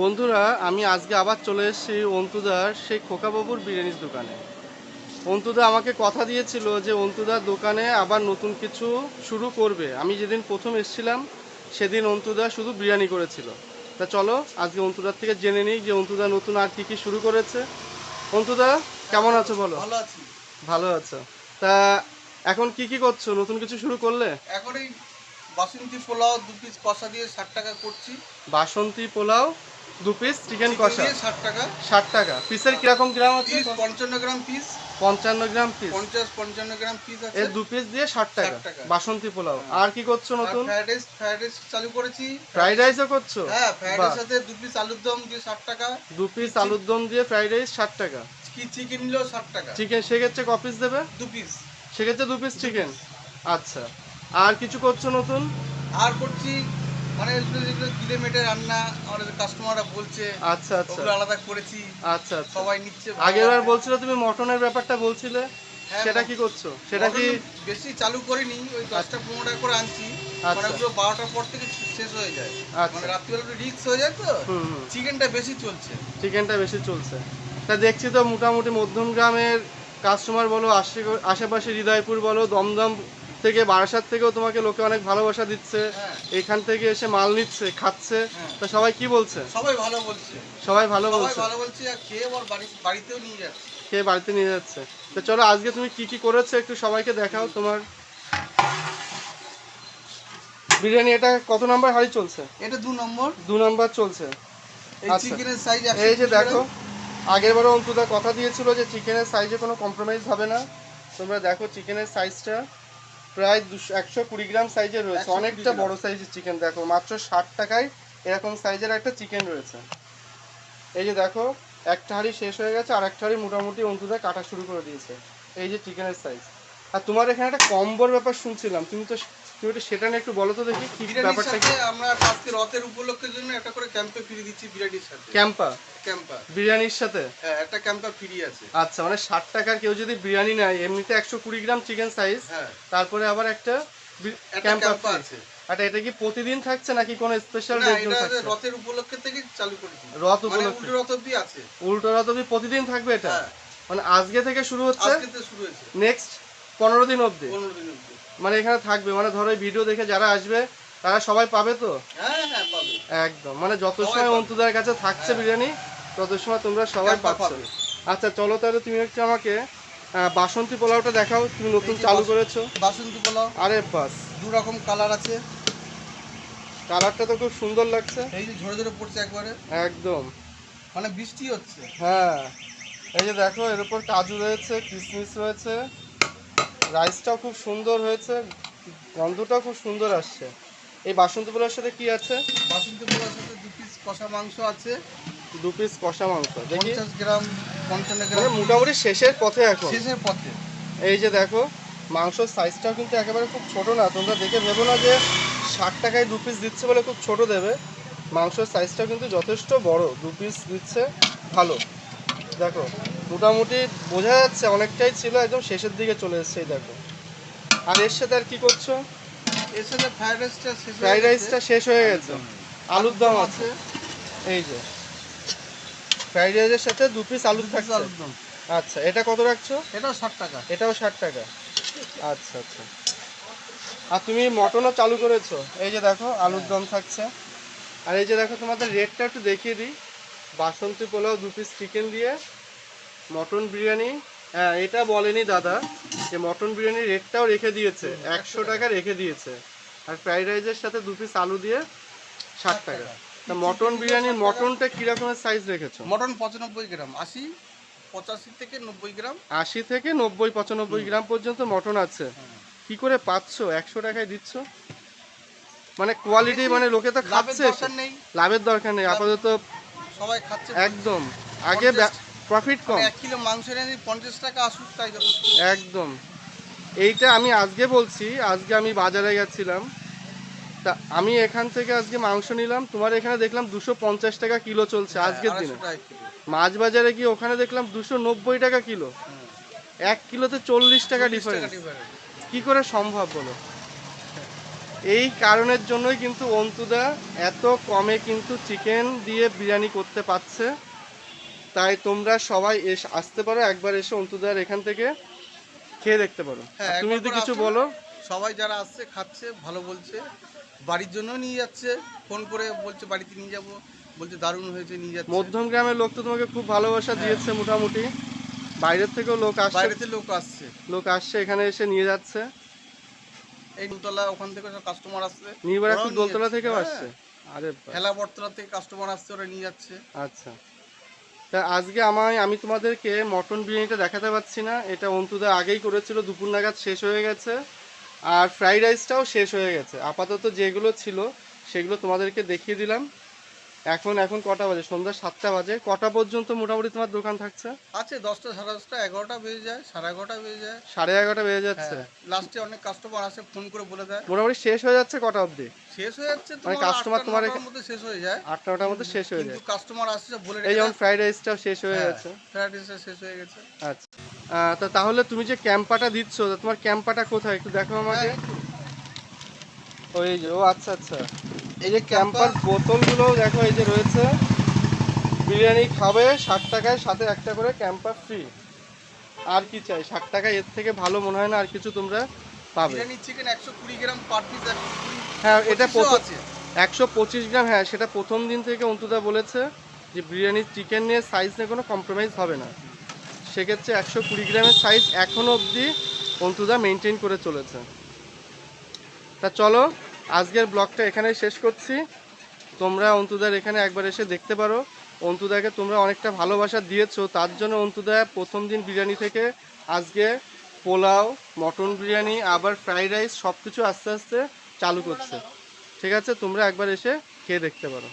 বন্ধুরা আমি আজকে আবার চলে এসেছি অন্তুদার সেই খোকাবাবুর বিরিয়ানির দোকানে। অন্তুদা আমাকে কথা দিয়েছিল যে অন্তুদার দোকানে আবার নতুন কিছু শুরু করবে। আমি যেদিন প্রথম এসেছিলাম সেদিন অন্তুদা শুধু বিরিয়ানি করেছিল। তা চলো আজকে অন্তুদার থেকে জেনে নিই যে অন্তুদা নতুন আর কি কি শুরু করেছে। অন্তুদা কেমন আছো বলো? ভালো আছি। ভালো আছো। তা এখন কি কি করছ? নতুন কিছু শুরু করলে? এখন এই বাসন্তী পোলাও দু পিস কষা দিয়ে ষাট টাকা করছি। বাসন্তী পোলাও দু পিস চিকেন কষা। ষাট টাকা। ষাট টাকা। পিসের কীরকম গ্রাম আছে? পঞ্চান্ন গ্রাম পিস পঞ্চান্ন গ্রাম পিস পঞ্চাশ পঞ্চান্ন গ্রাম পিস আছে। এর দু পিস দিয়ে ষাট টাকা। 60 টাকা। বাসন্তী পোলাও। আর কি করছ নতুন? ফ্রাইড রাইস ফ্রাইড রাইস চালু করেছি। ফ্রাইড রাইসও করছ? হ্যাঁ ফ্রাইড রাইস সাথে দু পিস আলুর দম দিয়ে ষাট টাকা। দু পিস আলুর দম দিয়ে ফ্রাইড রাইস ষাট টাকা। কি চিকেন নিলেও ষাট টাকা। চিকেন সেক্ষেত্রে ক পিস দেবে? দু পিস সেক্ষেত্রে দু পিস চিকেন আচ্ছা। আর কিছু করছ নতুন? আর করছি মানে গিলে মেটে রান্না আমাদের কাস্টমাররা বলছে আচ্ছা আচ্ছা। আলাদা করেছি আচ্ছা আচ্ছা। সবাই নিচ্ছে আগের বার তুমি মটনের ব্যাপারটা বলছিলে হ্যাঁ, সেটা কি করছ? সেটা কি বেশি চালু করিনি ওই দশটা পনেরো টাকা করে আনছি আচ্ছা। মানে ওগুলো বারোটার পর থেকে শেষ হয়ে যায়। আচ্ছা। মানে রাত্রিবেলা একটু রিক্স হয়ে যায় তো চিকেনটা বেশি চলছে। চিকেনটা বেশি চলছে। তা দেখছি তো মোটামুটি মধ্যম গ্রামের কাস্টমার বলো আশে আশেপাশে হৃদয়পুর বলো দমদম থেকে বারাসাত থেকেও তোমাকে লোকে অনেক ভালোবাসা দিচ্ছে। হ্যাঁ। এখান থেকে এসে মাল নিচ্ছে খাচ্ছে। হ্যাঁ। তা সবাই কি বলছে? সবাই ভালো বলছে। সবাই ভালো বলছে। ভালো বলছে আর খেয়ে আবার বাড়িতেও নিয়ে যাচ্ছে। খেয়ে বাড়িতে নিয়ে যাচ্ছে? তো চলো আজকে তুমি কি কি করেছ একটু সবাইকে দেখাও তোমার। বিরিয়ানি এটা কত নাম্বার হাড়ি চলছে? এটা দু নম্বর। দু নম্বর চলছে। এই আচ্ছা। যে দেখো আগের বারও অন্তুদা কথা দিয়েছিল যে চিকেনের সাইজে কোনো কম্প্রোমাইজ হবে না। তোমরা দেখো চিকেনের সাইজটা প্রায় দুশো একশো কুড়ি গ্রাম সাইজের রয়েছে। অনেকটা বড় সাইজের চিকেন দেখো মাত্র ষাট টাকায় এরকম সাইজের একটা চিকেন রয়েছে। এই যে দেখো একটা হাঁড়ি শেষ হয়ে গেছে আর একটা হাঁড়ি মোটামুটি অন্তত কাটা শুরু করে দিয়েছে। এই যে চিকেনের সাইজ আর তোমার এখানে একটা কম্বোর ব্যাপার শুনছিলাম তুমি তো তুমি একটু সেটা নিয়ে একটু বলো তো দেখি কি ব্যাপারটা কি? আমরা আজকে রথের উপলক্ষের জন্য একটা করে ক্যাম্পে ফ্রি দিচ্ছি বিরিয়ানির সাথে। ক্যাম্পা? ক্যাম্পা। বিরিয়ানির সাথে? হ্যাঁ একটা ক্যাম্পা ফ্রি আছে। আচ্ছা মানে ষাট টাকার কেউ যদি বিরিয়ানি নেয় এমনিতে একশো কুড়ি গ্রাম চিকেন সাইজ হ্যাঁ। তারপরে আবার একটা ক্যাম্পা আছে। আচ্ছা এটা কি প্রতিদিন থাকছে নাকি কোনো স্পেশাল জন্য থাকছে? রথের উপলক্ষে থেকে চালু করেছি রথ মানে উপলক্ষে। উল্টো রথ অব্দি আছে। উল্টো রথ অবধি প্রতিদিন থাকবে এটা? হ্যাঁ। মানে আজকে থেকে শুরু হচ্ছে? আজকে তো শুরু হয়েছে। নেক্সট পনেরো দিন অবধি? পনেরো দিন অব্দি মানে এখানে থাকবে মানে ধরো ভিডিও দেখে যারা আসবে তারা সবাই পাবে তো? হ্যাঁ হ্যাঁ পাবে। একদম মানে যত সময়। অন্তুদের কাছে থাকছে হ্যাঁ। বিরিয়ানি তত সময় তোমরা সবাই পাচ্ছ। আচ্ছা চলো তাহলে তুমি একটু আমাকে বাসন্তী পোলাওটা দেখাও তুমি নতুন চালু করেছ। বাসন্তী পোলাও। আরে বাস। দু রকম কালার আছে। কালারটা তো খুব সুন্দর লাগছে। এই যে ঝরে ঝরে পড়ছে একবারে। একদম। মানে বৃষ্টি হচ্ছে। হ্যাঁ। এই যে দেখো এর উপর কাজু রয়েছে কিশমিশ রয়েছে। রাইসটাও খুব সুন্দর হয়েছে গন্ধটাও খুব সুন্দর আসছে। এই বাসন্তী পোলার সাথে কি আছে? বাসন্তী পোলার সাথে দু পিস কষা মাংস আছে। দু পিস কষা মাংস পঞ্চাশ গ্রাম পঞ্চান্ন মানে গ্রাম মোটামুটি শেষের পথে এখন। শেষের পথে। এই যে দেখো মাংসর সাইজটাও কিন্তু একেবারে খুব ছোট না। তোমরা দেখে ভেবো না যে ষাট টাকায় দু পিস দিচ্ছে বলে খুব ছোট দেবে। মাংসর সাইজটাও কিন্তু যথেষ্ট বড়। দু পিস দিচ্ছে ভালো। দেখো মোটামুটি বোঝা যাচ্ছে অনেকটাই ছিল একদম শেষের দিকে চলে এসছে এই দেখো। আর এর সাথে আর কি করছ? এর সাথে ফ্রাইড রাইসটা শেষ ফ্রাইড রাইসটা শেষ হয়ে গেছে। আলুর দম আছে। এই যে। ফ্রাইড রাইসের সাথে দু পিস আলুর থাকছে। আলুর দম। আচ্ছা এটা কত রাখছো? এটাও ষাট টাকা। এটাও ষাট টাকা। আচ্ছা আচ্ছা। আর তুমি মটনও চালু করেছ। এই যে দেখো আলুর দম থাকছে। আর এই যে দেখো তোমাদের রেটটা একটু দেখিয়ে দিই। বাসন্তী পোলাও দু পিস চিকেন দিয়ে। মটন বিরিয়ানি? হ্যাঁ এটা বলেনি দাদা যে মটন বিরিয়ানির রেটটাও রেখে দিয়েছে। একশো টাকা রেখে দিয়েছে। আর ফ্রাইড রাইসের সাথে দু পিস আলু দিয়ে ষাট টাকা। তা মটন বিরিয়ানির মটনটা কীরকমের সাইজ রেখেছো? মটন পঁচানব্বই গ্রাম। আশি পঁচাশি থেকে নব্বই গ্রাম। আশি থেকে নব্বই পঁচানব্বই গ্রাম পর্যন্ত মটন আছে। কি করে পাচ্ছ? একশো টাকায় দিচ্ছ? মানে কোয়ালিটি মানে লোকে তো খাচ্ছে। নেই। লাভের দরকার নেই। আপাতত সবাই খাচ্ছে। একদম। আগে প্রফিট কম। এক কিলো মাংস এনে পঞ্চাশ টাকা আসুক তাই একদম। এইটা আমি আজকে বলছি আজকে আমি বাজারে গেছিলাম। তা আমি এখান থেকে আজকে মাংস নিলাম। তোমার এখানে দেখলাম দুশো পঞ্চাশ টাকা কিলো চলছে আজকের দিনে। মাছ বাজারে গিয়ে ওখানে দেখলাম দুশো নব্বই টাকা কিলো। এক কিলোতে চল্লিশ টাকা 40 ডিফারেন্স কি করে সম্ভব বলো? এই কারণের জন্যই কিন্তু অন্তুদা এত কমে কিন্তু চিকেন দিয়ে বিরিয়ানি করতে পারছে। তাই তোমরা সবাই এসে আসতে পারো একবার এসে অন্তুদার এখান থেকে খেয়ে দেখতে পারো। হ্যাঁ, তুমি যদি কিছু বলো। সবাই যারা আসছে খাচ্ছে ভালো বলছে বাড়ির জন্য নিয়ে যাচ্ছে ফোন করে বলছে বাড়িতে নিয়ে যাব বলছে দারুণ হয়েছে নিয়ে যাচ্ছে। মধ্যম গ্রামের লোক তো তোমাকে খুব ভালোবাসা দিয়েছে মোটামুটি। বাইরের থেকেও লোক আসছে। বাইরেতে লোক আসছে। লোক আসছে এখানে এসে নিয়ে যাচ্ছে। এই দোতলা ওখান থেকে সব কাস্টমার আসছে। নিয়ে দোলতলা থেকেও হ্যাঁ। আসছে। আরে বাহ। হেলা বটতলা থেকে কাস্টমার আসছে ওরা নিয়ে যাচ্ছে। আচ্ছা। তা আজকে আমায় আমি তোমাদেরকে মটন বিরিয়ানিটা দেখাতে পাচ্ছি না। এটা অন্তুদা আগেই করেছিল দুপুর নাগাদ শেষ হয়ে গেছে। আর ফ্রাইড রাইসটাও শেষ হয়ে গেছে। আপাতত যেগুলো ছিল সেগুলো তোমাদেরকে দেখিয়ে দিলাম। এখন এখন কটা বাজে? সন্ধ্যা সাতটা বাজে। কটা পর্যন্ত মোটামুটি তোমার দোকান থাকছে? আছে দশটা সাড়ে দশটা এগারোটা বেজে যায় সাড়ে এগারোটা বেজে যায়। সাড়ে এগারোটা বেজে যাচ্ছে। হ্যাঁ লাস্টে অনেক কাস্টমার আসে ফোন করে বলে দেয়। মোটামুটি শেষ হয়ে যাচ্ছে কটা অবধি? শেষ হয়ে যাচ্ছে মানে তোমার তোমার মধ্যে শেষ হয়ে যায়। আটটা নটার মধ্যে শেষ হয়ে যায়। কাস্টমার আসছে বলে এই যেমন ফ্রাইড রাইসটাও শেষ হয়ে হ্যাঁ, ফ্রাইড রাইসটা শেষ হয়ে গেছে। আচ্ছা। তা তাহলে তুমি যে ক্যাম্পাটা দিচ্ছ তোমার ক্যাম্পাটা কোথায়? একটু দেখো আমাকে। হ্যাঁ, ওই যে ও আচ্ছা আচ্ছা। এই যে ক্যাম্পার বোতলগুলো দেখো এই যে রয়েছে। বিরিয়ানি খাবে ষাট টাকায় সাথে একটা করে ক্যাম্পার ফ্রি আর কি চাই? ষাট টাকায় এর থেকে ভালো মনে হয় না আর কিছু তোমরা পাবে। চিকেন একশো কুড়ি গ্রাম পার পিস হ্যাঁ এটা প্রথম একশো পঁচিশ গ্রাম হ্যাঁ সেটা প্রথম দিন থেকে অন্তুদা বলেছে যে বিরিয়ানির চিকেন নিয়ে সাইজ নিয়ে কোনো কম্প্রোমাইজ হবে না। সেক্ষেত্রে একশো কুড়ি গ্রামের সাইজ এখনও অবধি অন্তুদা মেনটেন করে চলেছে। তা চলো আজকের ব্লগটা এখানেই শেষ করছি। তোমরা অন্তুদার এখানে একবার এসে দেখতে পারো। অন্তুদাকে তোমরা অনেকটা ভালোবাসা দিয়েছ তার জন্য অন্তুদা প্রথম দিন বিরিয়ানি থেকে আজকে পোলাও মটন বিরিয়ানি আবার ফ্রাইড রাইস সব কিছু আস্তে আস্তে চালু করছে। ঠিক আছে? তোমরা একবার এসে খেয়ে দেখতে পারো।